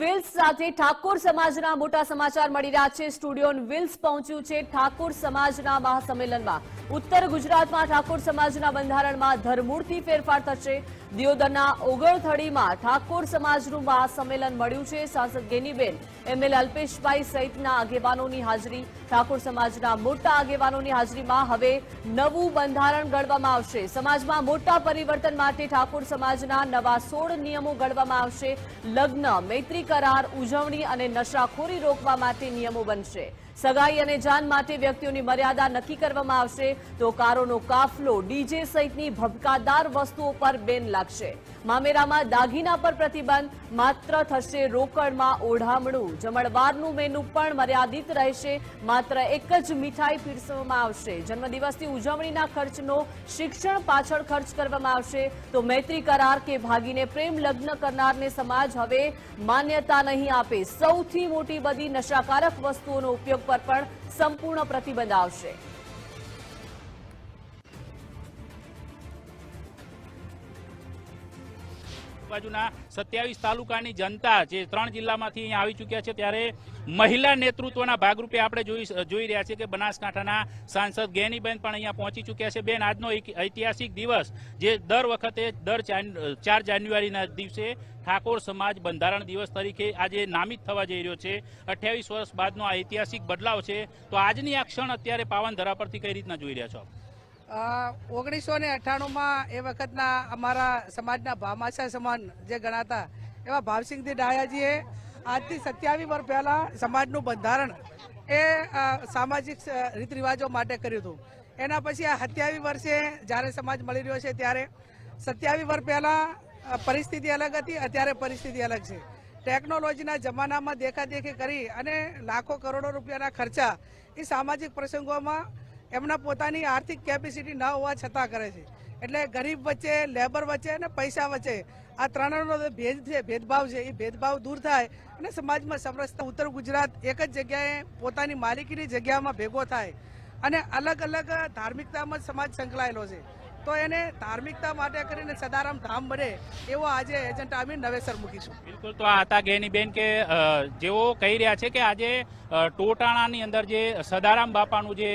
Will's સાથે ઠાકોર સમાજના મોટા સમાચાર મળી રહ્યા છે. સ્ટુડિયો વિલ્સ પહોંચ્યું છે ઠાકોર સમાજના મહાસંમેલનમાં. ઉત્તર ગુજરાતમાં ઠાકોર સમાજના બંધારણમાં ધરમૂળથી ફેરફાર થશે. દિયોદરના ઓગળથડીમાં ઠાકોર સમાજનું મહાસંમેલન મળ્યું છે. સાંસદ ગેનીબેન એમએલ અલ્પેશભાઈ સહિતના આગેવાનોની હાજરી. ઠાકોર સમાજના મોટા આગેવાનોની હાજરીમાં હવે નવું બંધારણ ઘડવામાં આવશે. સમાજમાં મોટા પરિવર્તન માટે ઠાકોર સમાજના નવા સોળ નિયમો ઘડવામાં આવશે. લગ્ન, મૈત્રી કરાર, ઉજવણી અને નશાખોરી રોકવા માટે નિયમો બનશે. સગાઈ અને જાન માટે વ્યક્તિઓની મર્યાદા નક્કી કરવામાં આવશે તો કારોનો કાફલો ડીજે સહિતની ભબકાદાર વસ્તુઓ પર બેન લાગશે. મામેરામાં દાગીના પર પ્રતિબંધ. માત્ર થશે રોકડમાં ઓઢામણું. જમણવારનું મેનુ પણ મર્યાદિત રહેશે. માત્ર એક જ મીઠાઈ પીરસવામાં આવશે. જન્મદિવસની ઉજવણીના ખર્ચનો શિક્ષણ પાછળ ખર્ચ કરવામાં આવશે. તો મૈત્રી કરાર કે ભાગીને પ્રેમ લગ્ન કરનારને સમાજ હવે માન્યતા નહીં આપે. સૌથી મોટી બધી નશાકારક વસ્તુઓનો ઉપયોગ પર પણ સંપૂર્ણ પ્રતિબંધ આવશે. બાજુના સત્યાવીસ તાલુકાની જનતા જે ત્રણ જિલ્લામાંથી અહીંયા આવી ચૂક્યા છે ત્યારે મહિલા નેતૃત્વના ભાગરૂપે આપણે જોઈ જોઈ રહ્યા છીએ કે બનાસકાંઠાના સાંસદ ગેનીબેન પણ અહીંયા પહોંચી ચૂક્યા છે. બેન, આજનો ઐતિહાસિક દિવસ જે દર વખતે, દર ચાર જાન્યુઆરીના દિવસે ઠાકોર સમાજ બંધારણ દિવસ તરીકે આજે નામિત થવા જઈ રહ્યો છે. અઠ્યાવીસ વર્ષ બાદનો આ ઐતિહાસિક બદલાવ છે. તો આજની આ ક્ષણ અત્યારે પાવન ધરા પરથી કઈ રીતના જોઈ રહ્યા છો ઓગણીસો ને અઠ્ઠાણુંમાં એ વખતના અમારા સમાજના ભામાશા સમાન જે ગણાતા એવા ભાવસિંહજી ડાયાજીએ આજથી સત્યાવીસ વર્ષ પહેલાં સમાજનું બંધારણ એ સામાજિક રીત રિવાજો માટે કર્યું હતું. એના પછી આ સત્યાવીસ વર્ષે જ્યારે સમાજ મળી રહ્યો છે ત્યારે સત્યાવીસ વર્ષ પહેલાં પરિસ્થિતિ અલગ હતી, અત્યારે પરિસ્થિતિ અલગ છે. ટેકનોલોજીના જમાનામાં દેખાદેખી કરી અને લાખો કરોડો રૂપિયાના ખર્ચા એ સામાજિક પ્રસંગોમાં એમના પોતાની આર્થિક કેપેસિટી ન હોવા છતાં કરે છે. એટલે ગરીબ વચ્ચે લેબર વચ્ચે અને પૈસા વચ્ચે આ ત્રણનો ભેદ છે, ભેદભાવ છે, એ ભેદભાવ દૂર થાય અને સમાજમાં સમરસતા ઉત્તર ગુજરાત એક જ જગ્યાએ પોતાની માલિકીની જગ્યામાં ભેગો થાય. અને અલગ અલગ ધાર્મિકતામાં સમાજ સંકળાયેલો છે. તો એને ધાર્મિકતા માટે કરીને સદારામ ધામ બને એવો આજે એજન્ડા અમે નવેસર મૂકીશું. બિલકુલ, તો આ હતા ગેનીબેન કે જેઓ કહી રહ્યા છે કે આજે ટોટાણાની અંદર જે સદારામ બાપાનું જે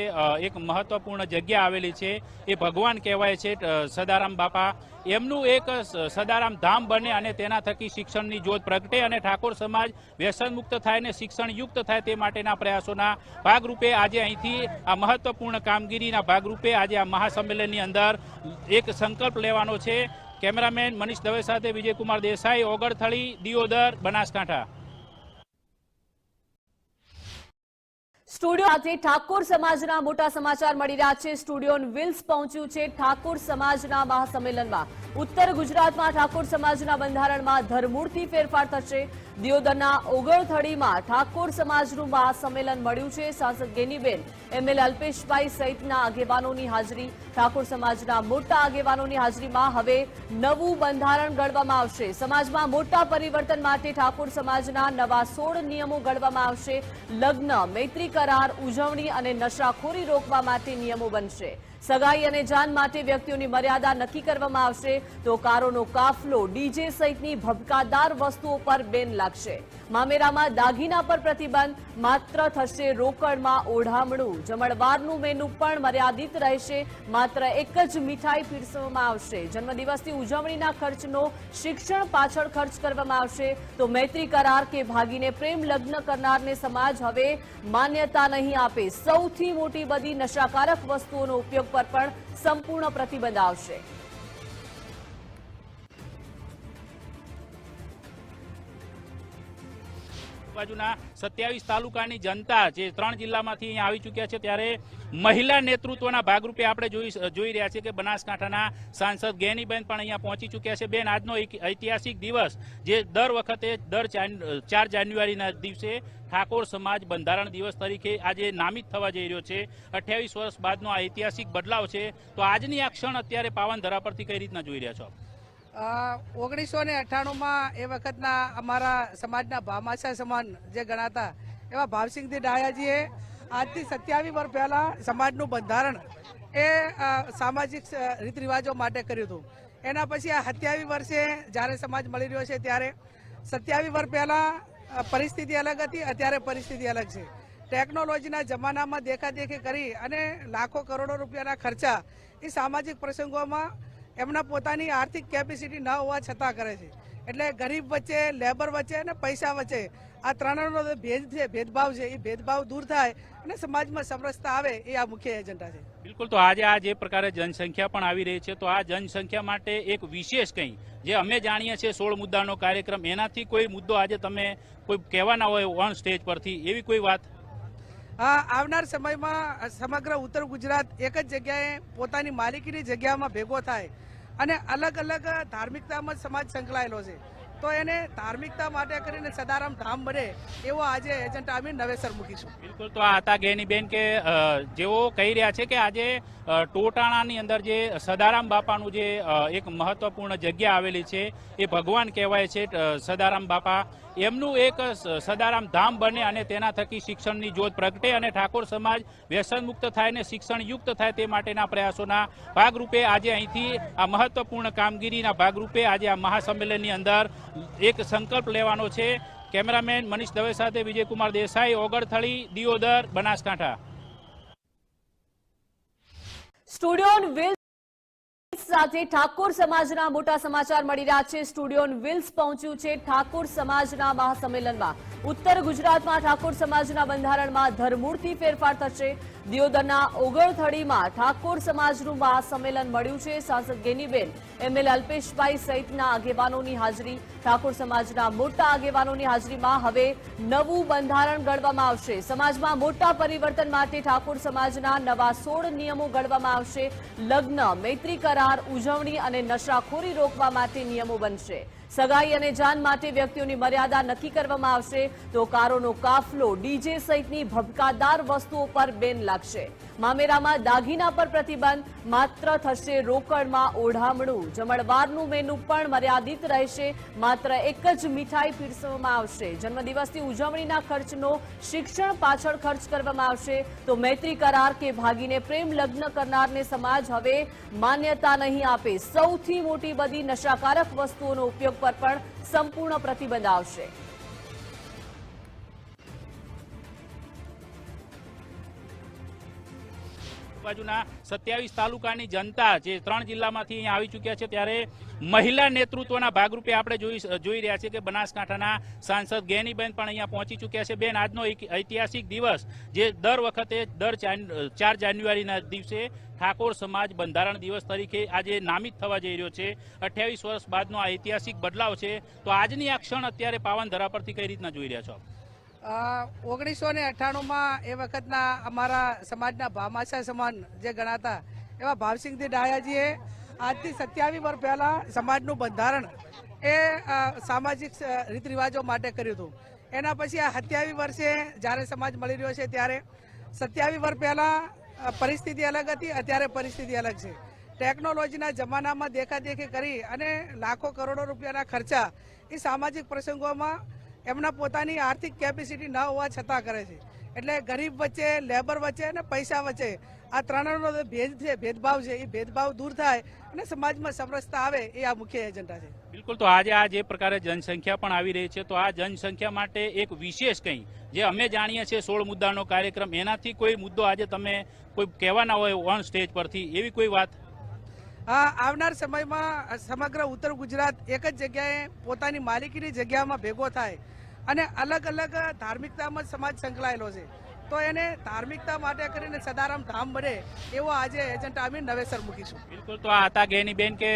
એક મહત્વપૂર્ણ જગ્યા આવેલી છે, એ ભગવાન કહેવાય છે સદારામ બાપા. એમનું એક સદારામ ધામ બને અને તેના થકી શિક્ષણની જ્યોત પ્રગટે અને ઠાકોર સમાજ વ્યસન મુક્ત થાય ને શિક્ષણ યુક્ત થાય તે માટેના પ્રયાસોના ભાગરૂપે આજે અહીંથી આ મહત્વપૂર્ણ કામગીરીના ભાગરૂપે આજે આ મહાસંમેલનની અંદર એક સંકલ્પ લેવાનો છે. કેમેરામેન મનીષ દવે સાથે વિજયકુમાર દેસાઈ ઓગળથળી દિયોદર, બનાસકાંઠા. સ્ટુડિયો સાથે ઠાકોર સમાજના મોટા સમાચાર મળી રહ્યા છે. સ્ટુડિયો વિલ્સ પહોંચ્યું છે ઠાકોર સમાજના મહાસંમેલનમાં. ઉત્તર ગુજરાતમાં ઠાકોર સમાજના બંધારણમાં ધરમૂળથી ફેરફાર થશે. દિયોદરના ઓગળથડીમાં ઠાકોર સમાજનું મહાસંમેલન મળ્યું છે. સાંસદ ગેનીબેન એમએલ અલ્પેશભાઈ સહિતના આગેવાનોની હાજરી. ઠાકોર સમાજના મોટા આગેવાનોની હાજરીમાં હવે નવું બંધારણ ઘડવામાં આવશે. સમાજમાં મોટા પરિવર્તન માટે ઠાકોર સમાજના નવા સોળ નિયમો ઘડવામાં આવશે. લગ્ન, મૈત્રી કરાર, ઉજવણી અને નશાખોરી રોકવા માટે નિયમો બનશે. સગાઈ અને જાન માટે વ્યક્તિઓની મર્યાદા નક્કી કરવામાં આવશે તો કારોનો કાફલો ડીજે સહિતની ભબકાદાર વસ્તુઓ પર બેન લાગશે. મામેરામાં દાગીના પર પ્રતિબંધ, માત્ર થશે રોકડમાં ઓઢામણું. જમણવારનું મેનુ પણ મર્યાદિત રહેશે, માત્ર એક જ મીઠાઈ પીરસવામાં આવશે. જન્મદિવસની ઉજવણીના ખર્ચનો શિક્ષણ પાછળ ખર્ચ કરવામાં આવશે. તો મૈત્રી કરાર કે ભાગીને પ્રેમ લગ્ન કરનારને સમાજ હવે માન્યતા નહીં આપે. સૌથી મોટી બધી નશાકારક વસ્તુઓનો ઉપયોગ પર પણ સંપૂર્ણ પ્રતિબંધ આવશે. બાજુના સત્યાવીસ તાલુકાની જનતા જે ત્રણ જિલ્લામાંથી અહીંયા આવી ચૂક્યા છે ત્યારે મહિલા નેતૃત્વના ભાગરૂપે આપણે જોઈ જોઈ રહ્યા છીએ કે બનાસકાંઠાના સાંસદ ગેનીબેન પણ અહીંયા પહોંચી ચૂક્યા છે. બેન, આજનો ઐતિહાસિક દિવસ જે દર વખતે, દર ચાર જાન્યુઆરીના દિવસે ઠાકોર સમાજ બંધારણ દિવસ તરીકે આજે નામિત થવા જઈ રહ્યો છે. અઠ્યાવીસ વર્ષ બાદનો આ ઐતિહાસિક બદલાવ છે. તો આજની આ ક્ષણ અત્યારે પાવન ધરા પરથી કઈ રીતના જોઈ રહ્યા છો ઓગણીસો ને અઠ્ઠાણુંમાં એ વખતના અમારા સમાજના ભામાશા સમાન જે ગણાતા એવા ભાવસિંહજી ડાયાજીએ આજથી સત્યાવીસ વર્ષ પહેલાં સમાજનું બંધારણ એ સામાજિક રીત રિવાજો માટે કર્યું હતું. એના પછી આ સત્યાવીસ વર્ષે જ્યારે સમાજ મળી રહ્યો છે ત્યારે સત્યાવીસ વર્ષ પહેલાં પરિસ્થિતિ અલગ હતી, અત્યારે પરિસ્થિતિ અલગ છે. ટેકનોલોજીના જમાનામાં દેખાદેખી કરી અને લાખો કરોડો રૂપિયાના ખર્ચા એ સામાજિક પ્રસંગોમાં એમના પોતાની આર્થિક કેપેસિટી ન હોવા છતાં કરે છે. એટલે ગરીબ વચ્ચે લેબર વચ્ચે અને પૈસા વચ્ચે આ ત્રણનો ભેદ છે, ભેદભાવ છે, એ ભેદભાવ દૂર થાય અને સમાજમાં સમરસતા આવે એ આ મુખ્ય એજન્ડા છે. બિલકુલ, તો આજે આ જે પ્રકારે જનસંખ્યા પણ આવી રહી છે, તો આ જનસંખ્યા માટે એક વિશેષ કંઈ, જે અમે જાણીએ છીએ સોળ મુદ્દાનો કાર્યક્રમ, એનાથી કોઈ મુદ્દો આજે તમે કોઈ કહેવાના હોય ઓન સ્ટેજ પરથી, એવી કોઈ વાત? આવનાર સમયમાં સમગ્ર ઉત્તર ગુજરાત એક જ જગ્યાએ પોતાની માલિકીની જગ્યામાં ભેગો થાય અને અલગ અલગ ધાર્મિકતામાં સમાજ સંકળાયેલો છે. તો એને ધાર્મિકતા માટે કરીને સદારામ ધામ બને એવો આજે એજન્ડા અમે નવેસર મૂકીશું. બિલકુલ તો આ હતા બેન કે જેઓ કહી રહ્યા છે કે આજે ટોટાણાની અંદર જે સદારામ બાપાનું જે એક મહત્વપૂર્ણ જગ્યા આવેલી છે એ ભગવાન કહેવાય છે સદારામ બાપા. એમનું એક સદારામ ધામ બને અને તેના થકી શિક્ષણની જ્યોત પ્રગટે અને ઠાકોર સમાજ વ્યસન મુક્ત થાય અને શિક્ષણયુક્ત થાય તે માટેના પ્રયાસોના ભાગરૂપે આજે અહીંથી આ મહત્વપૂર્ણ કામગીરીના ભાગરૂપે આજે આ મહાસંમેલનની અંદર એક સંકલ્પ લેવાનો છે. કેમેરામેન મનીષ દવે સાથે વિજયકુમાર દેસાઈ ઓગળથળી દિયોદર, બનાસકાંઠા. સ્ટુડિયો સાથે ઠાકોર સમાજના મોટા સમાચાર મળી રહ્યા છે. સ્ટુડિયો વિલ્સ પહોંચ્યું છે. ઠાકોર સમાજના મહાસંમેલનમાં ઉત્તર ગુજરાતમાં ઠાકોર સમાજના બંધારણમાં ધરમૂળથી ફેરફાર થશે. દિયોદરના ઓગળથડીમાં ઠાકોર સમાજનું મહાસંમેલન મળ્યું છે. સાંસદ ગેનીબેન એમએલ અલ્પેશભાઈ સહિતના આગેવાનોની હાજરી. ઠાકોર સમાજના મોટા આગેવાનોની હાજરીમાં હવે નવું બંધારણ ઘડવામાં આવશે. સમાજમાં મોટા પરિવર્તન માટે ઠાકોર સમાજના નવા સોળ નિયમો ઘડવામાં આવશે. લગ્ન, મૈત્રી કરાર, ઉજવણી અને નશાખોરી રોકવા માટે નિયમો બનશે. સગાઈ અને જાન માટે વ્યક્તિઓની મર્યાદા નક્કી કરવામાં આવશે તો કારોનો કાફલો ડીજે સહિતની ભબકાદાર વસ્તુઓ પર બેન લાગશે. મામેરામાં દાગીના પર પ્રતિબંધ, માત્ર થશે રોકડમાં ઓઢામણું. જમણવારનું મેનુ પણ મર્યાદિત રહેશે, માત્ર એક જ મીઠાઈ પીરસવામાં આવશે. જન્મદિવસની ઉજવણીના ખર્ચનો શિક્ષણ પાછળ ખર્ચ કરવામાં આવશે. તો મૈત્રી કરાર કે ભાગીને પ્રેમ લગ્ન કરનારને સમાજ હવે માન્યતા નહીં આપે. સૌથી મોટી બધી નશાકારક વસ્તુઓનો ઉપયોગ પર પણ સંપૂર્ણ પ્રતિબંધ આવશે. બાજુના સત્યાવીસ તાલુકાની જનતા જે ત્રણ જિલ્લામાંથી અહીંયા આવી ચૂક્યા છે ત્યારે મહિલા નેતૃત્વના ભાગરૂપે આપણે જોઈ જોઈ રહ્યા છીએ કે બનાસકાંઠાના સાંસદ ગેનીબેન પણ અહીંયા પહોંચી ચૂક્યા છે. બેન, આજનો ઐતિહાસિક દિવસ જે દર વખતે, દર ચાર જાન્યુઆરીના દિવસે ઠાકોર સમાજ બંધારણ દિવસ તરીકે આજે નામિત થવા જઈ રહ્યો છે. અઠ્યાવીસ વર્ષ બાદનો આ ઐતિહાસિક બદલાવ છે. તો આજની આ ક્ષણ અત્યારે પાવન ધરા પરથી કઈ રીતના જોઈ રહ્યા છો ઓગણીસો ને અઠ્ઠાણુંમાં એ વખતના અમારા સમાજના ભામાશા સમાન જે ગણાતા એવા ભાવસિંહજી ડાયાજીએ આજથી સત્યાવીસ વર્ષ પહેલા સમાજનું બંધારણ એ સામાજિક રીત રિવાજો માટે કર્યું હતું. એના પછી આ સત્યાવીસ વર્ષે જ્યારે સમાજ મળી રહ્યો છે ત્યારે સત્યાવીસ વર્ષ પહેલા પરિસ્થિતિ અલગ હતી, અત્યારે પરિસ્થિતિ અલગ છે. ટેકનોલોજીના જમાનામાં દેખાદેખી કરી અને લાખો કરોડો રૂપિયાના ખર્ચા એ સામાજિક પ્રસંગોમાં એમના પોતાની આર્થિક કેપેસિટી ન હોવા છતાં કરે છે. એટલે ગરીબ વચ્ચે લેબર વચ્ચે અને પૈસા વચ્ચે આ ત્રણનો ભેદ છે, ભેદભાવ છે, એ ભેદભાવ દૂર થાય અને સમાજમાં સમરસતા આવે એ આ મુખ્ય એજન્ડા છે. બિલકુલ, તો આજે આ જે પ્રકારે જનસંખ્યા પણ આવી રહી છે, તો આ જનસંખ્યા માટે એક વિશેષ કંઈ, જે અમે જાણીએ છીએ સોળ મુદ્દાનો કાર્યક્રમ, એનાથી કોઈ મુદ્દો આજે તમે કોઈ કહેવાના હોય ઓન સ્ટેજ પરથી, એવી કોઈ વાત? આવનાર સમયમાં સમગ્ર ઉત્તર ગુજરાત એક જ જગ્યાએ પોતાની માલિકીની જગ્યામાં ભેગો થાય અને અલગ અલગ ધાર્મિકતામાં સમાજ સંકળાયેલો છે. તો એને ધાર્મિકતા માટે કરીને સદારામ ધામ બને એવો આજે એજન્ડા અમે નવેસર મૂકીશું. બિલકુલ, તો આ હતા બેન કે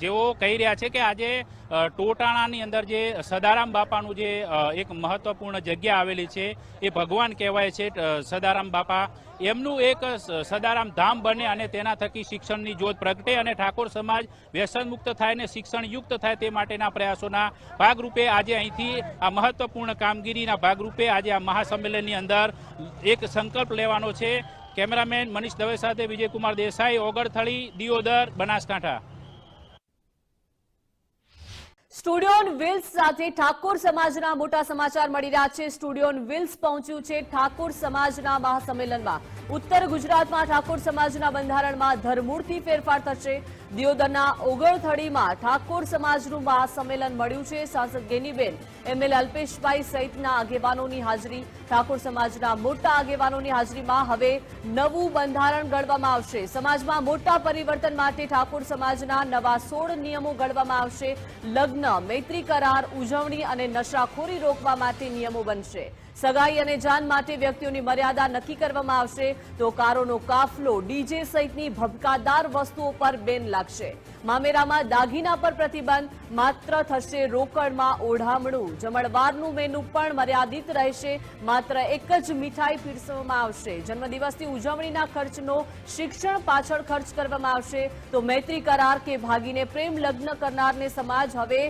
જેઓ કહી રહ્યા છે કે આજે ટોટાણાની અંદર જે સદારામ બાપાનું જે એક મહત્વપૂર્ણ જગ્યા આવેલી છે, એ ભગવાન કહેવાય છે સદારામ બાપા. એમનું એક સદારામ ધામ બને અને તેના થકી શિક્ષણની જ્યોત પ્રગટે અને ઠાકોર સમાજ વ્યસન મુક્ત થાય અને શિક્ષણ યુક્ત થાય તે માટેના પ્રયાસોના ભાગરૂપે આજે અહીંથી આ મહત્વપૂર્ણ કામગીરીના ભાગરૂપે આજે આ મહાસંમેલનની અંદર એક સંકલ્પ લેવાનો છે. કેમેરામેન મનીષ દવે સાથે વિજયકુમાર દેસાઈ ઓગળથળી દિયોદર, બનાસકાંઠા. સ્ટુડિયો વિલ્સ સાથે ઠાકોર સમાજના મોટા સમાચાર મળી રહ્યા છે. સ્ટુડિયો વિલ્સ પહોંચ્યું છે ઠાકોર સમાજના મહાસંમેલનમાં. ઉત્તર ગુજરાતમાં ઠાકોર સમાજના બંધારણમાં ધરમૂળથી ફેરફાર થશે. દિયોદરના ઓગળથડીમાં ઠાકોર સમાજનું મહાસંમેલન મળ્યું છે. સાંસદ ગેનીબેન એમએલ અલ્પેશભાઈ સહિતના આગેવાનોની હાજરી. ઠાકોર સમાજના મોટા આગેવાનોની હાજરીમાં હવે નવું બંધારણ ઘડવામાં આવશે. સમાજમાં મોટા પરિવર્તન માટે ઠાકોર સમાજના નવા સોળ નિયમો ઘડવામાં આવશે. લગ્ન, મૈત્રી કરાર, ઉજવણી અને નશાખોરી રોકવા માટે નિયમો બનશે. સગાઈ અને જાન માટે વ્યક્તિઓની મર્યાદા નક્કી કરવામાં આવશે તો કારોનો કાફલો ડીજે સહિતની ભબકાદાર વસ્તુઓ પર બેન લાગશે. મામેરામાં દાગીના પર પ્રતિબંધ, માત્ર થશે રોકડમાં ઓઢામણું. જમણવારનું મેનુ પણ મર્યાદિત રહેશે, માત્ર એક જ મીઠાઈ પીરસવામાં આવશે. જન્મદિવસની ઉજવણીના ખર્ચનો શિક્ષણ પાછળ ખર્ચ કરવામાં આવશે. તો મૈત્રી કરાર કે ભાગીને પ્રેમ લગ્ન કરનારને સમાજ હવે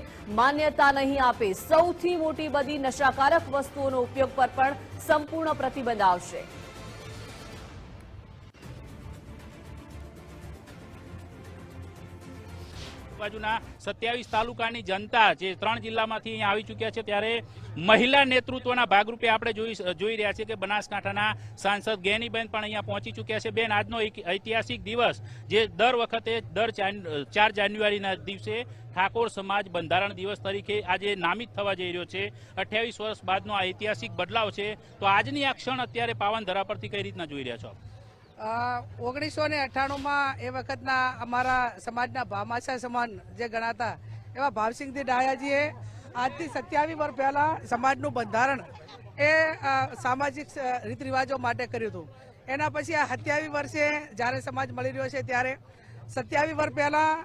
માન્યતા નહીં આપે. સૌથી મોટી બધી નશાકારક વસ્તુઓનો ઉપયોગ પર પણ સંપૂર્ણ પ્રતિબંધ આવશે. બાજુના સત્યાવીસ તાલુકાની જનતા જે ત્રણ જિલ્લામાંથી અહીંયા આવી ચૂક્યા છે ત્યારે મહિલા નેતૃત્વના ભાગરૂપે આપણે જોઈ જોઈ રહ્યા છીએ કે બનાસકાંઠાના સાંસદ ગેનીબેન પણ અહીંયા પહોંચી ચૂક્યા છે. બેન, આજનો ઐતિહાસિક દિવસ જે દર વખતે, દર ચાર જાન્યુઆરીના દિવસે ઠાકોર સમાજ બંધારણ દિવસ તરીકે આજે નામિત થવા જઈ રહ્યો છે. અઠ્યાવીસ વર્ષ બાદનો આ ઐતિહાસિક બદલાવ છે. તો આજની આ ક્ષણ અત્યારે પાવન ધરા પરથી કઈ રીતના જોઈ રહ્યા છો ઓગણીસો ને અઠ્ઠાણુંમાં એ વખતના અમારા સમાજના ભામાશા સમાન જે ગણાતા એવા ભાવસિંહજી ડાયાજીએ આજથી સત્યાવીસ વર્ષ પહેલાં સમાજનું બંધારણ એ સામાજિક રીત રિવાજો માટે કર્યું હતું. એના પછી આ સત્યાવીસ વર્ષે જ્યારે સમાજ મળી રહ્યો છે ત્યારે સત્યાવીસ વર્ષ પહેલાં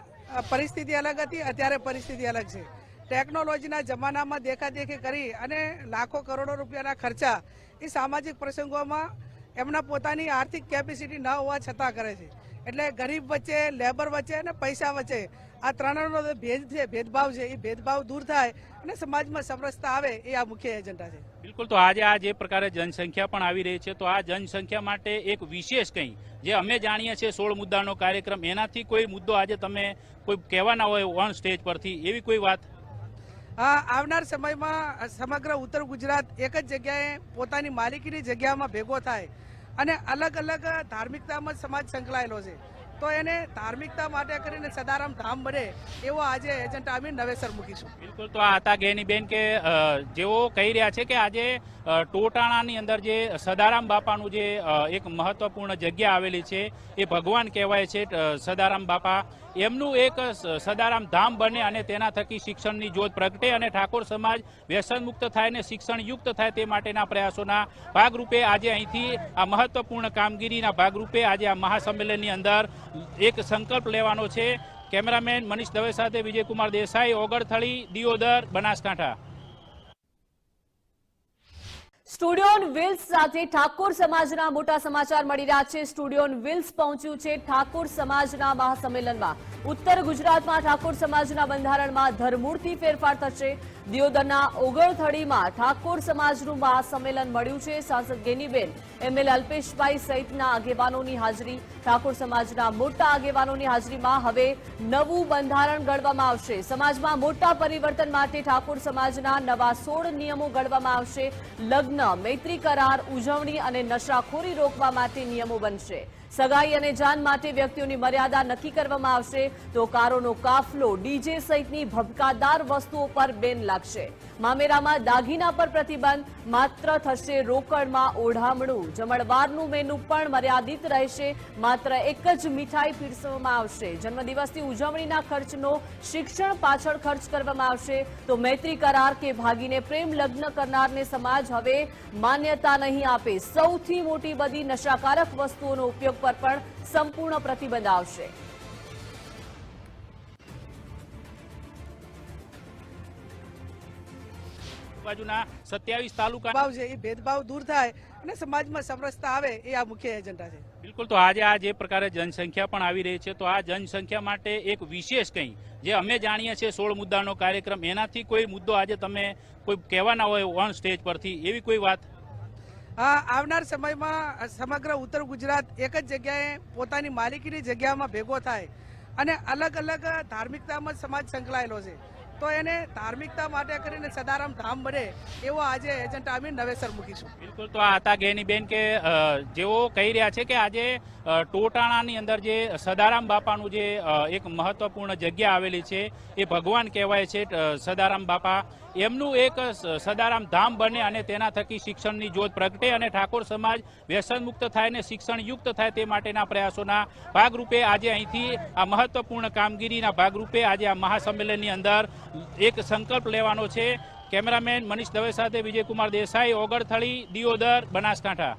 પરિસ્થિતિ અલગ હતી, અત્યારે પરિસ્થિતિ અલગ છે. ટેકનોલોજીના જમાનામાં દેખાદેખી કરી અને લાખો કરોડો રૂપિયાના ખર્ચા એ સામાજિક પ્રસંગોમાં એમના પોતાની આર્થિક કેપેસિટી ન હોવા છતાં કરે છે. એટલે ગરીબ વચ્ચે લેબર વચ્ચે અને પૈસા વચ્ચે આ ત્રણનો ભેદ છે, ભેદભાવ છે, એ ભેદભાવ દૂર થાય અને સમાજમાં સમરસતા આવે એ આ મુખ્ય એજન્ડા છે. બિલકુલ, તો આજે આ જે પ્રકારે જનસંખ્યા પણ આવી રહી છે, તો આ જનસંખ્યા માટે એક વિશેષ કંઈ, જે અમે જાણીએ છીએ સોળ મુદ્દાનો કાર્યક્રમ, એનાથી કોઈ મુદ્દો આજે તમે કોઈ કહેવાના હોય ઓન સ્ટેજ પરથી, એવી કોઈ વાત? આવનાર સમયમાં સમગ્ર ઉત્તર ગુજરાત એક જ જગ્યાએ પોતાની માલિકીની જગ્યામાં ભેગો થાય અને અલગ અલગ ધાર્મિકતામાં સમાજ સંકળાયેલો છે. તો એને ધાર્મિકતા માટે કરીને સદારામ ધામ બને એવો આજે એજન્ડા અમે નવેસર મૂકીશું. બિલકુલ, તો આ હતા ગેનીબેન કે જેઓ કહી રહ્યા છે કે આજે ટોટાણાની અંદર જે સદારામ બાપાનું જે એક મહત્વપૂર્ણ જગ્યા આવેલી છે, એ ભગવાન કહેવાય છે સદારામ બાપા. એમનું એક સદારામ ધામ બને અને તેના થકી શિક્ષણની જ્યોત પ્રગટે અને ઠાકોર સમાજ વ્યસન મુક્ત થાય ને શિક્ષણ યુક્ત થાય તે માટેના પ્રયાસોના ભાગરૂપે આજે અહીંથી આ મહત્વપૂર્ણ કામગીરીના ભાગરૂપે આજે આ મહાસંમેલનની અંદર એક સંકલ્પ લેવાનો છે. કેમેરામેન મનીષ દવે સાથે વિજયકુમાર દેસાઈ ઓગળથળી દિયોદર, બનાસકાંઠા. સ્ટુડિયો વિલ્સ સાથે ઠાકોર સમાજના મોટા સમાચાર મળી રહ્યા છે. સ્ટુડિયો વિલ્સ પહોંચ્યું છે ઠાકોર સમાજના મહાસંમેલનમાં. ઉત્તર ગુજરાતમાં ઠાકોર સમાજના બંધારણમાં ધરમૂળથી ફેરફાર થશે. દિયોદરના ઓગળથડીમાં ઠાકોર સમાજનું મહાસંમેલન મળ્યું છે. સાંસદ ગેનીબેન એમએલ અલ્પેશભાઈ સહિતના આગેવાનોની હાજરી. ઠાકોર સમાજના મોટા આગેવાનોની હાજરીમાં હવે નવું બંધારણ ઘડવામાં આવશે. સમાજમાં મોટા પરિવર્તન માટે ઠાકોર સમાજના નવા સોળ નિયમો ઘડવામાં આવશે. લગ્ન, મૈત્રી કરાર, ઉજવણી અને નશાખોરી રોકવા માટે નિયમો બનશે. સગાઈ અને જાન માટે વ્યક્તિઓની મર્યાદા નક્કી કરવામાં આવશે તો કારોનો કાફલો ડીજે સહિતની ભબકાદાર વસ્તુઓ પર બેન લાગશે. મામેરામાં દાગીના પર પ્રતિબંધ, માત્ર થશે રોકડમાં ઓઢામણું. જમણવારનું મેનુ પણ મર્યાદિત રહેશે, માત્ર એક જ મીઠાઈ પીરસવામાં આવશે. જન્મદિવસની ઉજવણીના ખર્ચનો શિક્ષણ પાછળ ખર્ચ કરવામાં આવશે. તો મૈત્રી કરાર કે ભાગીને પ્રેમ લગ્ન કરનારને સમાજ હવે માન્યતા નહીં આપે. સૌથી મોટી બધી નશાકારક વસ્તુઓનો ઉપયોગ પર પણ સંપૂર્ણ પ્રતિબંધ આવશે. બાજુના સત્યાવીસ તાલુકા ભાવ છે એ ભેદભાવ દૂર થાય અને સમાજમાં સમરસતા આવે એ આ મુખ્ય એજન્ડા છે. બિલકુલ તો આજે આ જે પ્રકારે જનસંખ્યા પણ આવી રહી છે તો આ જનસંખ્યા માટે એક વિશેષ કંઈ જે અમે જાણીએ છીએ સોળ મુદ્દાનો કાર્યક્રમ એનાથી કોઈ મુદ્દો આજે તમે કોઈ કહેવાના હોય ઓન સ્ટેજ પરથી એવી કોઈ વાત? આવનાર સમયમાં સમગ્ર ઉત્તર ગુજરાત એક જ જગ્યાએ પોતાની માલિકીની જગ્યામાં ભેગો થાય અને અલગ અલગ ધાર્મિકતામાં સમાજ સંકળાયેલો છે. તો એને ધાર્મિકતા માટે કરીને સદારામ ધામ બને એવો આજે એજન્ડા અમે નવેસર મૂકીશું. બિલકુલ, તો આ હતા ગેનીબેન કે જેઓ કહી રહ્યા છે કે આજે ટોટાણાની અંદર જે સદારામ બાપાનું જે એક મહત્વપૂર્ણ જગ્યા આવેલી છે, એ ભગવાન કહેવાય છે સદારામ બાપા. એમનું એક સદારામ ધામ બને અને તેના થકી શિક્ષણની જ્યોત પ્રગટે અને ઠાકોર સમાજ વ્યસન મુક્ત થાય અને શિક્ષણ યુક્ત થાય તે માટેના પ્રયાસોના ભાગરૂપે આજે અહીંથી આ મહત્વપૂર્ણ કામગીરીના ભાગરૂપે આજે આ મહાસંમેલનની અંદર એક સંકલ્પ લેવાનો છે. કેમેરામેન મનીષ દવે સાથે વિજયકુમાર દેસાઈ ઓગળથળી દિયોદર, બનાસકાંઠા.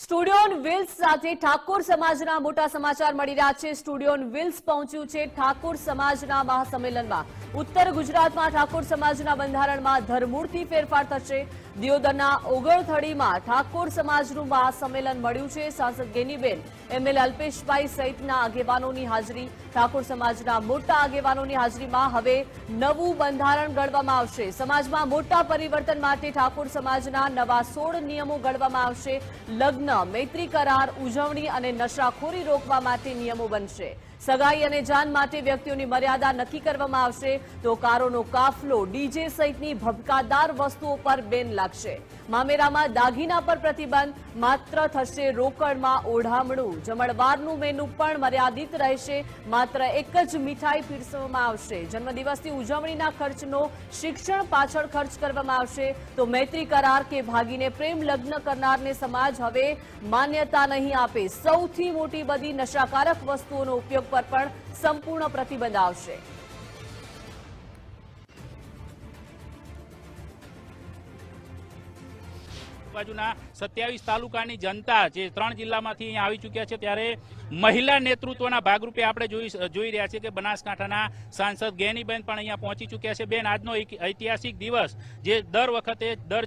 સ્ટુડિયો વિલ્સ સાથે ઠાકોર સમાજના મોટા સમાચાર મળી રહ્યા છે. સ્ટુડિયોન વિલ્સ પહોંચ્યું છે ઠાકોર સમાજના મહાસંમેલનમાં. ઉત્તર ગુજરાતમાં ઠાકોર સમાજના બંધારણમાં ધરમૂળથી ફેરફાર થશે. દિયોદરના ઓગળથડીમાં ઠાકોર સમાજનું મહાસંમેલન મળ્યું છે. સાંસદ ગેનીબેન એમએલ અલ્પેશભાઈ સહિતના આગેવાનોની હાજરી. ઠાકોર સમાજના મોટા આગેવાનોની હાજરીમાં હવે નવું બંધારણ ઘડવામાં આવશે. સમાજમાં મોટા પરિવર્તન માટે ઠાકોર સમાજના નવા સોળ નિયમો ઘડવામાં આવશે. લગ્ન, મૈત્રી કરાર, ઉજવણી અને નશાખોરી રોકવા માટે નિયમો બનશે. સગાઈ અને જાન માટે વ્યક્તિઓની મર્યાદા નક્કી કરવામાં આવશે તો કારોનો કાફલો ડીજે સહિતની ભબકાદાર વસ્તુઓ પર બેન લાગશે. મામેરામાં દાગીના પર પ્રતિબંધ, માત્ર થશે રોકડમાં ઓઢામણું. જમણવારનું મેનુ પણ મર્યાદિત રહેશે, માત્ર એક જ મીઠાઈ પીરસવામાં આવશે. જન્મદિવસની ઉજવણીના ખર્ચનો શિક્ષણ પાછળ ખર્ચ કરવામાં આવશે. તો મૈત્રી કરાર કે ભાગીને પ્રેમ લગ્ન કરનારને સમાજ હવે માન્યતા નહીં આપે. સૌથી મોટી બધી નશાકારક વસ્તુઓનો ઉપયોગ પર પણ સંપૂર્ણ પ્રતિબંધ આવશે. બાજુના સત્યાવીસ તાલુકાની જનતા જે ત્રણ જિલ્લામાંથી અહીંયા આવી ચૂક્યા છે ત્યારે મહિલા નેતૃત્વના ભાગરૂપે આપણે જોઈ જોઈ રહ્યા છીએ કે બનાસકાંઠાના સાંસદ ગેનીબેન પણ અહીંયા પહોંચી ચૂક્યા છે. બેન, આજનો ઐતિહાસિક દિવસ જે દર વખતે, દર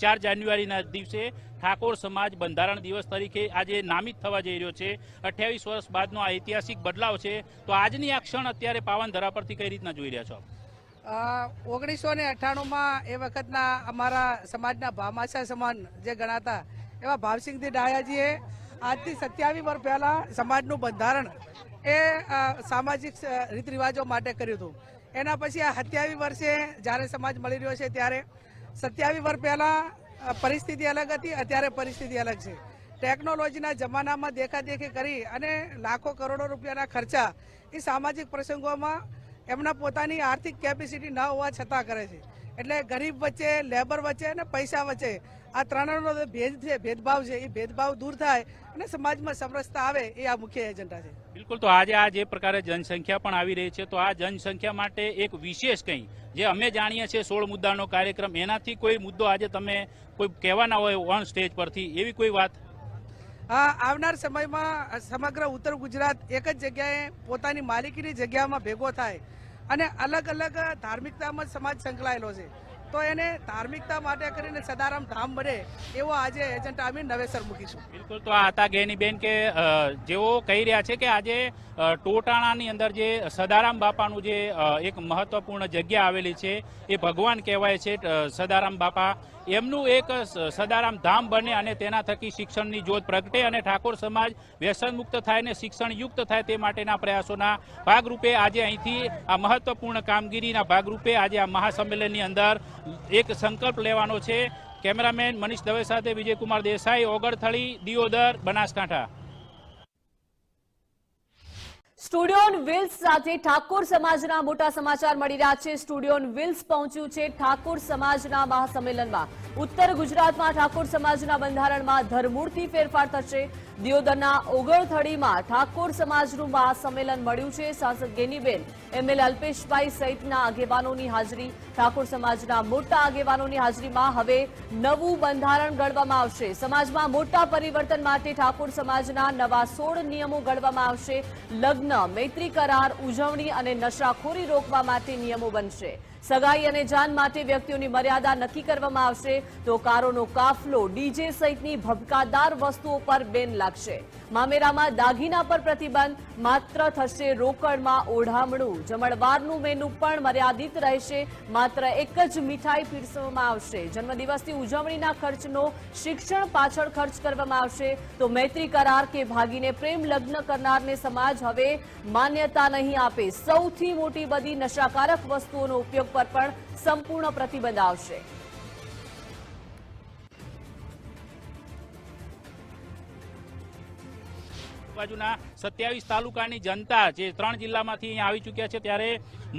ચાર જાન્યુઆરીના દિવસે ઠાકોર સમાજ બંધારણ દિવસ તરીકે આજે નામિત થવા જઈ રહ્યો છે. અઠ્યાવીસ વર્ષ બાદનો આ ઐતિહાસિક બદલાવ છે. તો આજની આ ક્ષણ અત્યારે પાવન ધરા પરથી કઈ રીતના જોઈ રહ્યા છો ઓગણીસો ને અઠ્ઠાણુંમાં એ વખતના અમારા સમાજના ભામાશા સમાન જે ગણાતા એવા ભાવસિંહજી ડાયાજીએ આજથી સત્યાવીસ વર્ષ પહેલાં સમાજનું બંધારણ એ સામાજિક રીત રિવાજો માટે કર્યું હતું. એના પછી આ સત્યાવીસ વર્ષે જ્યારે સમાજ મળી રહ્યો છે ત્યારે સત્યાવીસ વર્ષ પહેલાં પરિસ્થિતિ અલગ હતી, અત્યારે પરિસ્થિતિ અલગ છે. ટેકનોલોજીના જમાનામાં દેખાદેખી કરી અને લાખો કરોડો રૂપિયાના ખર્ચા એ સામાજિક પ્રસંગોમાં એમના પોતાની આર્થિક કેપેસિટી ન હોવા છતાં કરે છે. એટલે ગરીબ વચ્ચે લેબર વચ્ચે અને પૈસા વચ્ચે આ ત્રણનો ભેદ છે, ભેદભાવ છે, એ ભેદભાવ દૂર થાય અને સમાજમાં સમરસતા આવે એ આ મુખ્ય એજન્ડા છે. બિલકુલ, તો આજે આ જે પ્રકારે જનસંખ્યા પણ આવી રહી છે, તો આ જનસંખ્યા માટે એક વિશેષ કંઈ જે અમે જાણીએ છીએ સોળ મુદ્દાનો કાર્યક્રમ, એનાથી કોઈ મુદ્દો આજે તમે કોઈ કહેવાના હોય ઓન સ્ટેજ પરથી, એવી કોઈ વાત? આવનાર સમયમાં સમગ્ર ઉત્તર ગુજરાત એક જ જગ્યાએ પોતાની માલિકીની જગ્યામાં ભેગો થાય અને અલગ અલગ ધાર્મિકતામાં સમાજ સંકળાયેલો છે. તો એને ધાર્મિકતા માટે કરીને સદારામ ધામ બને એવો આજે એજન્ડા અમે નવેસર મૂકીશું. બિલકુલ, તો આ હતા ગેની બેન કે જેઓ કહી રહ્યા છે કે આજે ટોટાણાની અંદર જે સદારામ બાપાનું જે એક મહત્વપૂર્ણ જગ્યા આવેલી છે, એ ભગવાન કહેવાય છે સદારામ બાપા. એમનું એક સદારામ ધામ બને અને તેના થકી શિક્ષણની જ્યોત પ્રગટે અને ઠાકોર સમાજ વ્યસન મુક્ત થાય અને શિક્ષણ યુક્ત થાય તે માટેના પ્રયાસોના ભાગરૂપે આજે અહીંથી આ મહત્વપૂર્ણ કામગીરીના ભાગરૂપે આજે આ મહાસંમેલનની અંદર એક સંકલ્પ લેવાનો છે. કેમેરામેન મનીષ દવે સાથે વિજયકુમાર દેસાઈ ઓગળથળી દિયોદર, બનાસકાંઠા. સ્ટુડિયો વિલ્સ સાથે ઠાકોર સમાજના મોટા સમાચાર મળી રહ્યા છે. સ્ટુડિયો વિલ્સ પહોંચ્યું છે ઠાકોર સમાજના મહાસંમેલનમાં. ઉત્તર ગુજરાતમાં ઠાકોર સમાજના બંધારણમાં ધરમૂળથી ફેરફાર થશે. દિયોદરના ઓગળથડીમાં ઠાકોર સમાજનું મહાસંમેલન મળ્યું છે. સાંસદ ગેનીબેન એમએલ અલ્પેશભાઈ સહિતના આગેવાનોની હાજરી. ઠાકોર સમાજના મોટા આગેવાનોની હાજરીમાં હવે નવું બંધારણ ઘડવામાં આવશે. સમાજમાં મોટા પરિવર્તન માટે ઠાકોર સમાજના નવા સોળ નિયમો ઘડવામાં આવશે. લગ્ન, મૈત્રી કરાર, ઉજવણી અને નશાખોરી રોકવા માટે નિયમો બનશે. સગાઈ અને જાન માટે વ્યક્તિઓની મર્યાદા નક્કી કરવામાં આવશે. તો કારોનો કાફલો, ડીજે સહિતની ભબકાદાર વસ્તુઓ પર બેન લાગશે લાગશે મામેરામાં દાગીના પર પ્રતિબંધ, માત્ર થશે રોકડમાં ઓઢામણું. જમણવારનું મેનુ પણ મર્યાદિત રહેશે, માત્ર એક જ મીઠાઈ પીરસવામાં આવશે. જન્મદિવસની ઉજવણીના ખર્ચનો શિક્ષણ પાછળ ખર્ચ કરવામાં આવશે. તો મૈત્રી કરાર કે ભાગીને પ્રેમ લગ્ન કરનારને સમાજ હવે માન્યતા નહીં આપે. સૌથી મોટી બધી નશાકારક વસ્તુઓનો ઉપયોગ પર પણ સંપૂર્ણ પ્રતિબંધ આવશે. બાજુના સત્યાવીસ તાલુકાની જનતા જે ત્રણ જિલ્લામાંથી અહીંયા આવી ચૂક્યા છે ત્યારે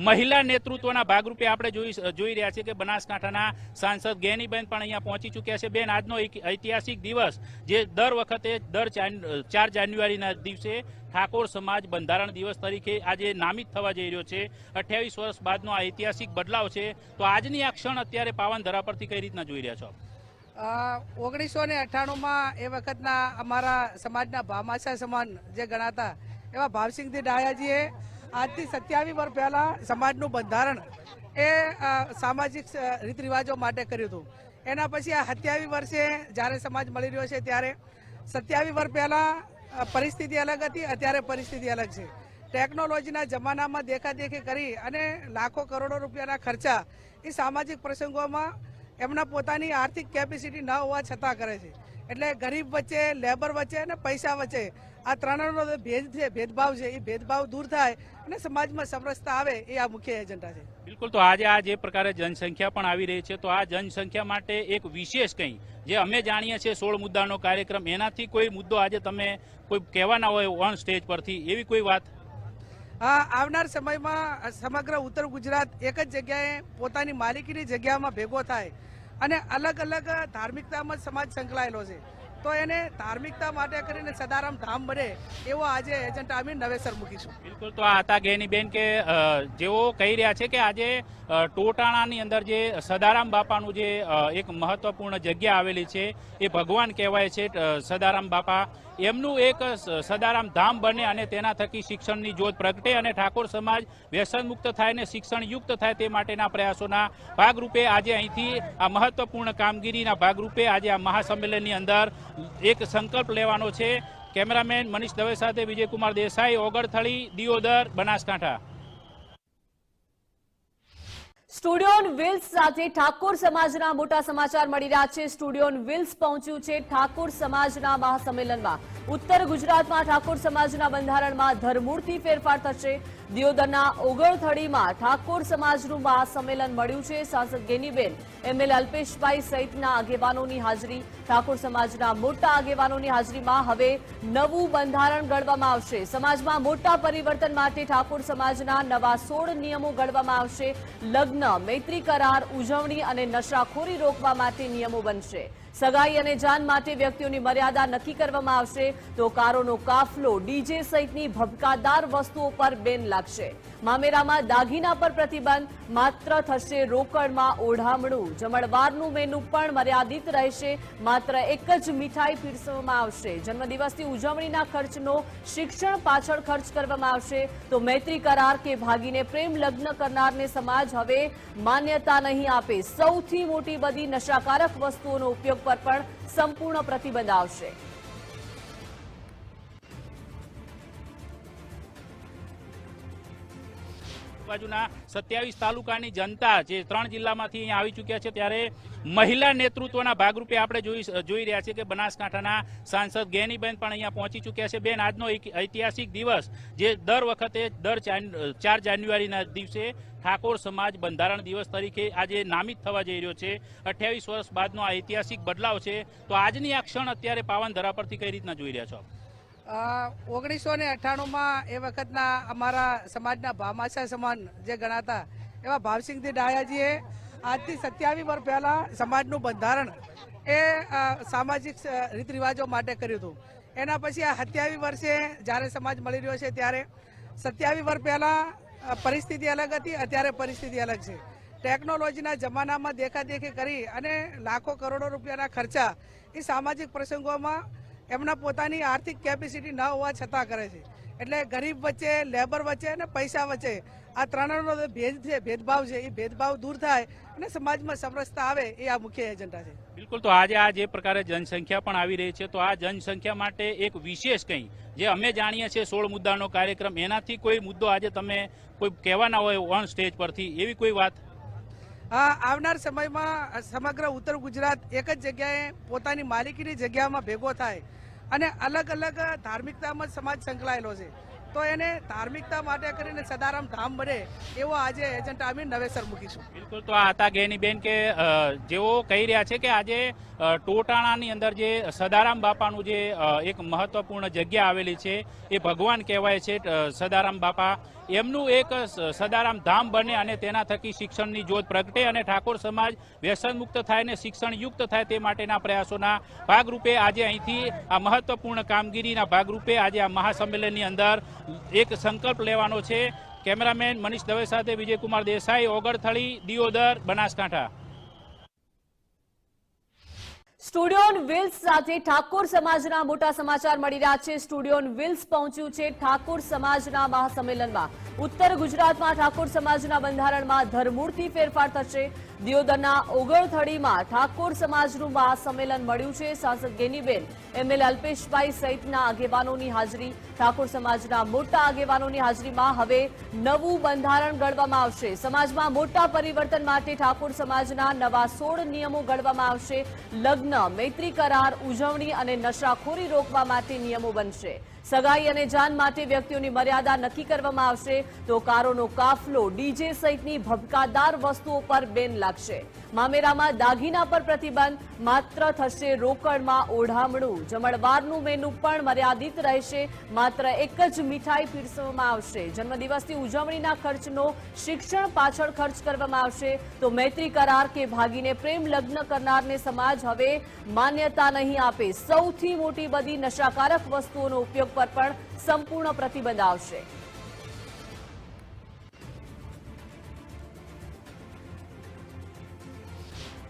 મહિલા નેતૃત્વના ભાગરૂપે આપણે જોઈ જોઈ રહ્યા છીએ કે બનાસકાંઠાના સાંસદ ગેનીબેન પણ અહીંયા પહોંચી ચૂક્યા છે. બેન, આજનો ઐતિહાસિક દિવસ જે દર વખતે, દર ચાર જાન્યુઆરીના દિવસે ઠાકોર સમાજ બંધારણ દિવસ તરીકે આજે નામિત થવા જઈ રહ્યો છે. અઠ્યાવીસ વર્ષ બાદનો આ ઐતિહાસિક બદલાવ છે. તો આજની આ ક્ષણ અત્યારે પાવન ધરા પરથી કઈ રીતના જોઈ રહ્યા છો ઓગણીસો ને અઠ્ઠાણુંમાં એ વખતના અમારા સમાજના ભામાશા સમાન જે ગણાતા એવા ભાવસિંહજી ડાયાજીએ આજથી સત્યાવીસ વર્ષ પહેલા સમાજનું બંધારણ એ સામાજિક રીત રિવાજો માટે કર્યું હતું. એના પછી આ સત્યાવીસ વર્ષે જ્યારે સમાજ મળી રહ્યો છે ત્યારે સત્યાવીસ વર્ષ પહેલાં પરિસ્થિતિ અલગ હતી, અત્યારે પરિસ્થિતિ અલગ છે. ટેકનોલોજીના જમાનામાં દેખાદેખી કરી અને લાખો કરોડો રૂપિયાના ખર્ચા એ સામાજિક પ્રસંગોમાં એમના પોતાની આર્થિક કેપેસિટી ન હોવા છતાં કરે છે. એટલે ગરીબ વચ્ચે લેબર વચ્ચે અને પૈસા વચ્ચે આ ત્રણનો ભેદ છે, ભેદભાવ છે, એ ભેદભાવ દૂર થાય અને સમાજમાં સમરસતા આવે એ આ મુખ્ય એજન્ડા છે. બિલકુલ, તો આજે આ જે પ્રકારે જનસંખ્યા પણ આવી રહી છે, તો આ જનસંખ્યા માટે એક વિશેષ કંઈ, જે અમે જાણીએ છીએ સોળ મુદ્દાનો કાર્યક્રમ, એનાથી કોઈ મુદ્દો આજે તમે કોઈ કહેવાના હોય ઓન સ્ટેજ પરથી, એવી કોઈ વાત? આવનાર સમયમાં સમગ્ર ઉત્તર ગુજરાત એક જ જગ્યાએ પોતાની માલિકીની જગ્યામાં ભેગો થાય અને અલગ અલગ ધાર્મિકતામાં સમાજ સંકળાયેલો છે. તો એને ધાર્મિકતા માટે કરીને સદારામ ધામ બને એવો આજે એજન્ટ અમે નવેસર મૂકીશું. બિલકુલ, તો આ હતા ગેનીબેન કે જેઓ કહી રહ્યા છે કે આજે ટોટાણાની અંદર જે સદારામ બાપાનું જે એક મહત્વપૂર્ણ જગ્યા આવેલી છે, એ ભગવાન કહેવાય છે સદારામ બાપા. એમનું એક સદારામ ધામ બને અને તેના થકી શિક્ષણની જ્યોત પ્રગટે અને ઠાકોર સમાજ વ્યસન મુક્ત થાય અને શિક્ષણ યુક્ત થાય તે માટેના પ્રયાસોના ભાગરૂપે આજે અહીંથી આ મહત્વપૂર્ણ કામગીરીના ભાગરૂપે આજે આ મહાસંમેલનની અંદર એક સંકલ્પ લેવાનો છે. કેમેરામેન મનીષ દવે સાથે વિજયકુમાર દેસાઈ ઓગળથળી દિયોદર, બનાસકાંઠા. સ્ટુડિયો વિલ્સ સાથે ઠાકોર સમાજના મોટા સમાચાર મળી રહ્યા છે. સ્ટુડિયો વિલ્સ પહોંચ્યું છે ઠાકોર સમાજના મહાસંમેલનમાં. ઉત્તર ગુજરાતમાં ઠાકોર સમાજના બંધારણમાં ધરમૂળથી ફેરફાર થશે. દિયોદરના ઓગળથડીમાં ઠાકોર સમાજનું મહાસંમેલન મળ્યું છે. સાંસદ ગેનીબેન એમએલ અલ્પેશભાઈ સહિતના આગેવાનોની હાજરી. ઠાકોર સમાજના મોટા આગેવાનોની હાજરીમાં હવે નવું બંધારણ ઘડવામાં આવશે. સમાજમાં મોટા પરિવર્તન માટે ઠાકોર સમાજના નવા સોળ નિયમો ઘડવામાં આવશે. લગ્ન, મૈત્રી કરાર, ઉજવણી અને નશાખોરી રોકવા માટે નિયમો બનશે. સગાઈ અને જાન માટે વ્યક્તિઓની મર્યાદા નક્કી કરવામાં આવશે તો કારોનો કાફલો ડીજે સહિતની ભબકાદાર વસ્તુઓ પર બેન લાગશે. મામેરામાં દાગીના પર પ્રતિબંધ. માત્ર થશે રોકડમાં ઓઢામણું. જમણવારનું મેનુ પણ મર્યાદિત રહેશે. માત્ર એક જ મીઠાઈ પીરસવામાં આવશે. જન્મદિવસની ઉજવણીના ખર્ચનો શિક્ષણ પાછળ ખર્ચ કરવામાં આવશે. તો મૈત્રી કરાર કે ભાગીને પ્રેમ લગ્ન કરનારને સમાજ હવે માન્યતા નહીં આપે. સૌથી મોટી બધી નશાકારક વસ્તુઓનો ઉપયોગ પર પણ સંપૂર્ણ પ્રતિબંધ આવશે. બાજુના સત્યાવીસ તાલુકાની જનતા જે ત્રણ જિલ્લામાંથી અહીંયા આવી ચૂક્યા છે ત્યારે મહિલા નેતૃત્વના ભાગરૂપે આપણે જોઈ જોઈ રહ્યા છીએ કે બનાસકાંઠાના સાંસદ ગેનીબેન પણ અહીંયા પહોંચી ચૂક્યા છે. બેન, આજનો ઐતિહાસિક દિવસ જે દર વખતે, દર ચાર જાન્યુઆરીના દિવસે ઠાકોર સમાજ બંધારણ દિવસ તરીકે આજે નામિત થવા જઈ રહ્યો છે. અઠ્યાવીસ વર્ષ બાદનો આ ઐતિહાસિક બદલાવ છે. તો આજની આ ક્ષણ અત્યારે પાવન ધરા પરથી કઈ રીતના જોઈ રહ્યા છો ઓગણીસો ને અઠ્ઠાણુંમાં એ વખતના અમારા સમાજના ભામાશા સમાન જે ગણાતા એવા ભાવસિંહજી ડાયાજીએ આજથી સત્યાવીસ વર્ષ પહેલા સમાજનું બંધારણ એ સામાજિક રીત રિવાજો માટે કર્યું હતું. એના પછી આ સત્યાવીસ વર્ષે જ્યારે સમાજ મળી રહ્યો છે ત્યારે સત્યાવીસ વર્ષ પહેલા પરિસ્થિતિ અલગ હતી, અત્યારે પરિસ્થિતિ અલગ છે. ટેકનોલોજીના જમાનામાં દેખાદેખી કરી અને લાખો કરોડો રૂપિયાના ખર્ચા એ સામાજિક પ્રસંગોમાં એમના પોતાની આર્થિક કેપેસિટી ન હોવા છતાં કરે છે. એટલે ગરીબ વચ્ચે લેબર વચ્ચે અને પૈસા વચ્ચે આ ત્રણનો ભેદ છે ભેદભાવ છે એ ભેદભાવ દૂર થાય અને સમાજમાં સમરસતા આવે એ આ મુખ્ય એજન્ડા છે. બિલકુલ તો આજે આ જે પ્રકારે જનસંખ્યા પણ આવી રહી છે તો આ જનસંખ્યા માટે એક વિશેષ કંઈ જે અમે જાણીએ છીએ સોળ મુદ્દાનો કાર્યક્રમ એનાથી કોઈ મુદ્દો આજે તમે કોઈ કહેવાના હોય ઓન સ્ટેજ પરથી એવી કોઈ વાત? હા આવનાર સમયમાં સમગ્ર ઉત્તર ગુજરાત એક જ જગ્યાએ પોતાની માલિકીની જગ્યામાં ભેગો થાય અને અલગ અલગ ધાર્મિકતામાં સમાજ સંકળાયેલો છે. તો એને ધાર્મિકતા માટે કરીને સદારામ ધામ બને એવો આજે એજન્ટ અમે નવેસર મૂકીશું. બિલકુલ, તો આ હતા ગેનીબેન કે જેઓ કહી રહ્યા છે કે આજે ટોટાણાની અંદર જે સદારામ બાપાનું જે એક મહત્વપૂર્ણ જગ્યા આવેલી છે, એ ભગવાન કહેવાય છે સદારામ બાપા. એમનું એક સદારામ ધામ બને અને તેના થકી શિક્ષણની જ્યોત પ્રગટે અને ઠાકોર સમાજ વ્યસન મુક્ત થાય અને શિક્ષણ યુક્ત થાય તે માટેના પ્રયાસોના ભાગરૂપે આજે અહીંથી આ મહત્વપૂર્ણ કામગીરીના ભાગરૂપે આજે આ મહાસંમેલનની અંદર એક સંકલ્પ લેવાનો છે. કેમેરામેન મનીષ દવે સાથે વિજયકુમાર દેસાઈ ઓગળથળી દિયોદર, બનાસકાંઠા. સ્ટુડિયો વિલ્સ સાથે ઠાકોર સમાજના મોટા સમાચાર મળી રહ્યા છે. સ્ટુડિયોન વિલ્સ પહોંચ્યું છે ઠાકોર સમાજના મહાસંમેલનમાં. ઉત્તર ગુજરાતમાં ઠાકોર સમાજના બંધારણમાં ધરમૂળથી ફેરફાર થશે. દિયોદરના ઓગળથડીમાં ઠાકોર સમાજનું મહાસંમેલન મળ્યું છે. સાંસદ ગેનીબેન એમએલ અલ્પેશભાઈ સહિતના આગેવાનોની હાજરી. ઠાકોર સમાજના મોટા આગેવાનોની હાજરીમાં હવે નવું બંધારણ ઘડવામાં આવશે. સમાજમાં મોટા પરિવર્તન માટે ઠાકોર સમાજના નવા સોળ નિયમો ઘડવામાં આવશે. લગ્ન, મૈત્રી કરાર, ઉજવણી અને નશાખોરી રોકવા માટે નિયમો બનશે. સગાઈ અને જાન માટે વ્યક્તિઓની મર્યાદા નક્કી કરવામાં આવશે તો કારોનો કાફલો ડીજે સહિતની ભબકાદાર વસ્તુઓ પર બેન લાગશે. મામેરામાં દાગીના પર પ્રતિબંધ, માત્ર થશે રોકડમાં ઓઢામણું. જમણવારનું મેનુ પણ મર્યાદિત રહેશે, માત્ર એક જ મીઠાઈ પીરસવામાં આવશે. જન્મદિવસની ઉજવણીના ખર્ચનો શિક્ષણ પાછળ ખર્ચ કરવામાં આવશે. તો મૈત્રી કરાર કે ભાગીને પ્રેમ લગ્ન કરનારને સમાજ હવે માન્યતા નહીં આપે. સૌથી મોટી બધી નશાકારક વસ્તુઓનો ઉપયોગ પર પણ સંપૂર્ણ પ્રતિબંધ આવશે.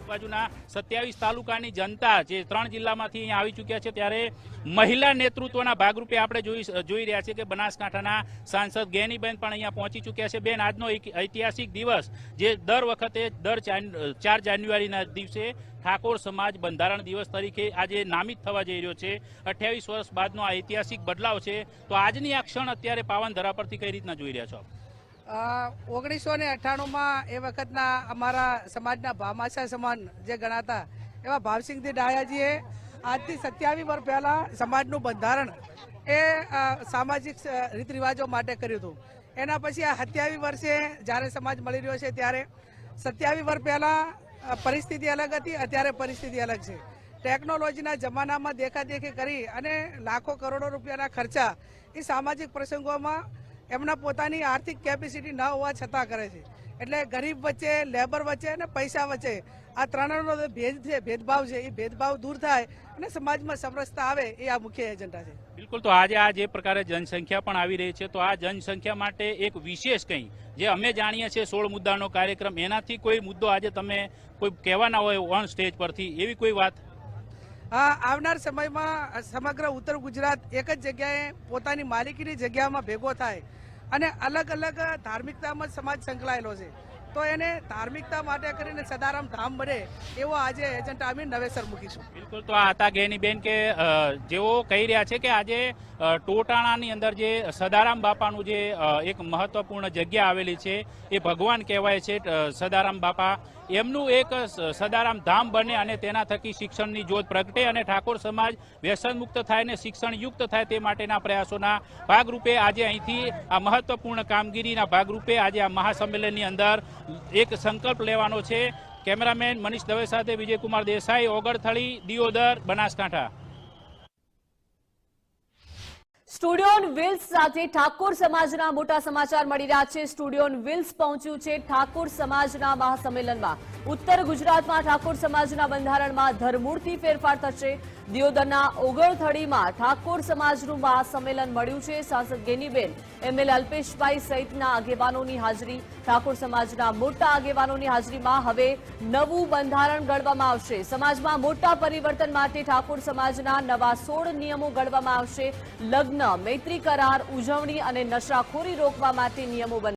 બાજુના સત્યાવીસ તાલુકાની જનતા જે ત્રણ જિલ્લામાંથી અહીંયા આવી ચૂક્યા છે, ત્યારે મહિલા નેતૃત્વના ભાગરૂપે આપણે જોઈ જોઈ રહ્યા છીએ કે બનાસકાંઠાના સાંસદ ગેનીબેન પણ અહીંયા પહોંચી ચૂક્યા છે. બેન, આજનો ઐતિહાસિક દિવસ જે દર વખતે, દર ચાર જાન્યુઆરીના દિવસે ઠાકોર સમાજ બંધારણ દિવસ તરીકે આજે નામિત થવા જઈ રહ્યો છે. અઠ્યાવીસ વર્ષ બાદનો આ ઐતિહાસિક બદલાવ છે. તો આજની આ ક્ષણ અત્યારે પાવન ધરા પરથી કઈ રીતના જોઈ રહ્યા છો ઓગણીસો ને અઠ્ઠાણુંમાં એ વખતના અમારા સમાજના ભામાશા સમાન જે ગણાતા એવા ભાવસિંહજી ડાયાજીએ આજથી સત્યાવીસ વર્ષ પહેલા સમાજનું બંધારણ એ સામાજિક રીત રિવાજો માટે કર્યું હતું. એના પછી આ સત્યાવી વર્ષે જ્યારે સમાજ મળી રહ્યો છે ત્યારે સત્યાવીસ વર્ષ પહેલા પરિસ્થિતિ અલગ હતી, અત્યારે પરિસ્થિતિ અલગ છે. ટેકનોલોજીના જમાનામાં દેખાદેખી કરી અને લાખો કરોડો રૂપિયાના ખર્ચા એ સામાજિક પ્રસંગોમાં એમના પોતાની આર્થિક કેપેસિટી ન હોવા છતાં કરે છે. એટલે ગરીબ વચ્ચે લેબર વચ્ચે અને પૈસા વચ્ચે આ ત્રણનો ભેદ છે ભેદભાવ છે એ ભેદભાવ દૂર થાય અને સમાજમાં સમરસતા આવે એ આ મુખ્ય એજન્ડા છે. બિલકુલ તો આજે આ જે પ્રકારે જનસંખ્યા પણ આવી રહી છે તો આ જનસંખ્યા માટે એક વિશેષ કંઈ જે અમે જાણીએ છીએ સોળ મુદ્દાનો કાર્યક્રમ એનાથી કોઈ મુદ્દો આજે તમે કોઈ કહેવાના હોય ઓન સ્ટેજ પરથી એવી કોઈ વાત? હા આવનાર સમયમાં સમગ્ર ઉત્તર ગુજરાત એક જ જગ્યાએ પોતાની માલિકીની જગ્યામાં ભેગો થાય અને અલગ અલગ ધાર્મિકતામાં સમાજ સંકળાયેલો છે. તો એને ધાર્મિકતા માટે કરીને સદારામ ધામ બને એવો આજે એજન્ડા અમે નવેસર મૂકીશું. બિલકુલ, તો આ હતા ગેનીબેન કે જેઓ કહી રહ્યા છે કે આજે ટોટાણાની અંદર જે સદારામ બાપાનું જે એક મહત્વપૂર્ણ જગ્યા આવેલી છે, એ ભગવાન કહેવાય છે સદારામ બાપા. એમનું એક સદારામ ધામ બને અને તેના થકી શિક્ષણની જ્યોત પ્રગટે અને ઠાકોર સમાજ વ્યસન મુક્ત થાય અને શિક્ષણ યુક્ત થાય તે માટેના પ્રયાસોના ભાગરૂપે આજે અહીંથી આ મહત્વપૂર્ણ કામગીરીના ભાગરૂપે આજે આ મહાસંમેલનની અંદર એક સંકલ્પ લેવાનો છે. કેમેરામેન મનીષ દવે સાથે વિજયકુમાર દેસાઈ ઓગળથળી દિયોદર, બનાસકાંઠા. સ્ટુડિયો વિલ્સ સાથે ઠાકોર સમાજના મોટા સમાચાર મળી રહ્યા છે. સ્ટુડિયોન વિલ્સ પહોંચ્યું છે ઠાકોર સમાજના મહાસંમેલનમાં. ઉત્તર ગુજરાતમાં ઠાકોર સમાજના બંધારણમાં ધરમૂળથી ફેરફાર થશે. દિયોદરના ઓગળથડીમાં ઠાકોર સમાજનું મહાસંમેલન મળ્યું છે. સાંસદ ગેનીબેન એમએલ અલ્પેશભાઈ સહિતના આગેવાનોની હાજરી. ઠાકોર સમાજના મોટા આગેવાનોની હાજરીમાં હવે નવું બંધારણ ઘડવામાં આવશે. સમાજમાં મોટા પરિવર્તન માટે ઠાકોર સમાજના નવા સોળ નિયમો ઘડવામાં આવશે. લગ્ન, મૈત્રી કરાર, ઉજવણી અને નશાખોરી રોકવા માટે નિયમો